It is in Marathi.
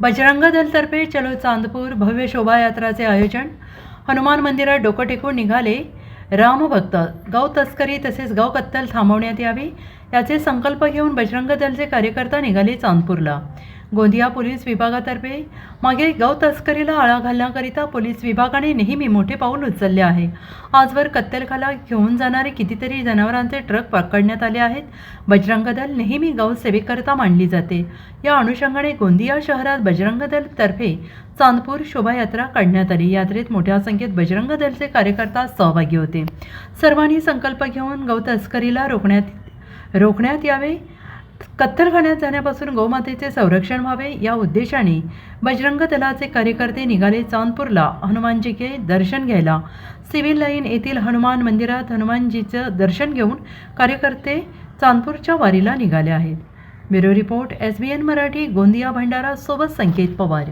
बजरंग दलतर्फे चलो चांदपूर भव्य शोभायात्राचे आयोजन. हनुमान मंदिरात डोकं टेकून निघाले. रामभक्त गौ तस्करी तसेच गौ कत्तल थांबवण्यात यावी. याचे संकल्प घेऊन बजरंग दलचे कार्यकर्ता निघाले चांदपूरला. गोंदिया पोलीस विभागातर्फे मागे गौ तस्करीला आळा घालण्याकरिता पोलीस विभागाने नेहमी मोठे पाऊल उचलले आहे. आजवर कत्तलखाला घेऊन जाणारे कितीतरी जनावरांचे ट्रक पकडण्यात आले आहेत. बजरंग दल नेहमी गौ सेवेकरता मानली जाते. या अनुषंगाने गोंदिया शहरात बजरंग दलतर्फे चांदपूर शोभायात्रा काढण्यात आली. यात्रेत मोठ्या संख्येत बजरंग दलचे कार्यकर्ता सहभागी होते. सर्वांनी संकल्प घेऊन गौ तस्करीला रोखण्यात रोखण्यात यावे कत्तलखान्यात जाण्यापासून गोमातेचे संरक्षण व्हावे या उद्देशाने बजरंग दलाचे कार्यकर्ते निघाले चांदपूरला. हनुमानजीचे दर्शन घ्यायला. सिव्हिल लाईन येथील हनुमान मंदिरात हनुमानजीचं दर्शन घेऊन कार्यकर्ते चांदपूरच्या वारीला निघाले आहेत. Bureau report S B N Marathi Gondia Bhandara सोबत संकेत पवार.